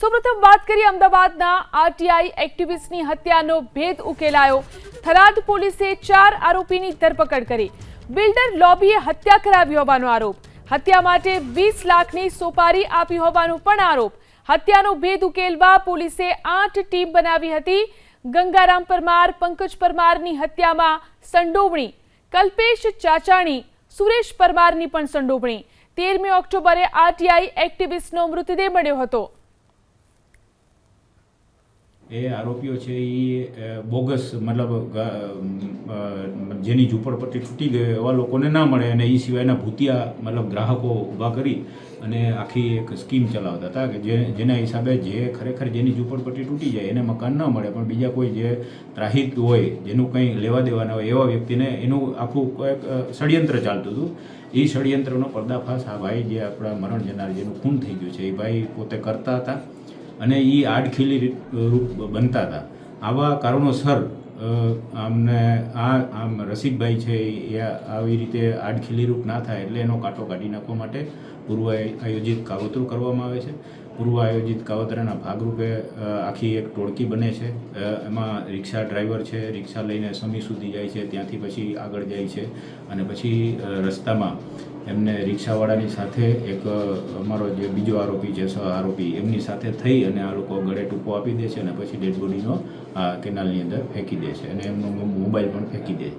સૌપ્રથમ વાત કરીએ અમદાવાદના આરટીઆઈ એક્ટિવિસ્ટની હત્યાનો ભેદ ઉકેલાયો. થરાદ પોલીસે ચાર આરોપીની ધરપકડ કરી. બિલ્ડર લોબીએ હત્યા કરાવી હોવાનો આરોપ. હત્યા માટે વીસ લાખની સોપારી આપી હોવાનો પણ આરોપ. હત્યાનો ભેદ ઉકેલવા પોલીસે આઠ ટીમ બનાવી હતી. ગંગારામ પરમાર, પંકજ પરમારની હત્યામાં સંડોવણી. કલ્પેશ ચાચાણી, સુરેશ પરમારની પણ સંડોવણી. તેરમી ઓક્ટોબરે આરટીઆઈ એક્ટિવિસ્ટનો મૃતદેહ મળ્યો હતો. એ આરોપીઓ છે એ બોગસ, મતલબ જેની ઝૂંપડપટ્ટી તૂટી ગઈ એવા લોકોને ના મળે અને એ સિવાયના ભૂતિયા, મતલબ ગ્રાહકો ઊભા કરી અને આખી એક સ્કીમ ચલાવતા હતા કે જે, જેના હિસાબે જે ખરેખર જેની ઝૂંપડપટ્ટી તૂટી જાય એને મકાન ન મળે, પણ બીજા કોઈ જે ત્રાહિત હોય જેનું કંઈ લેવા દેવાના હોય એવા વ્યક્તિને એનું આખું એક ષડયંત્ર ચાલતું હતું. એ ષડયંત્રનો પર્દાફાશ આ ભાઈ જે આપણા મરણ જનાર જેનું ખૂન થઈ ગયું છે, એ ભાઈ પોતે કરતા હતા. અને એ આડખીલી રૂપ બનતા હતા. આવા કારણોસર આમને આ, આમ રસિકભાઈ છે એ આવી રીતે આડખીલી રૂપ ના થાય એટલે એનો કાંટો કાઢી નાખવા માટે પૂર્વ આયોજિત કાવતરું કરવામાં આવે છે. પૂર્વ આયોજિત કાવતરાના ભાગરૂપે આખી એક ટોળકી બને છે. એમાં રિક્ષા ડ્રાઈવર છે. રિક્ષા લઈને સમી સુધી જાય છે. ત્યાંથી પછી આગળ જાય છે. અને પછી રસ્તામાં એમને રિક્ષાવાળાની સાથે એક અમારો જે બીજો આરોપી છે સહ આરોપી, એમની સાથે થઈ અને આ લોકો ગળે ટૂંકો આપી દે છે અને પછી ડેડ બોડીનો આ કેનાલની અંદર ફેંકી દે છે અને એમનો મોબાઈલ પણ ફેંકી દે છે.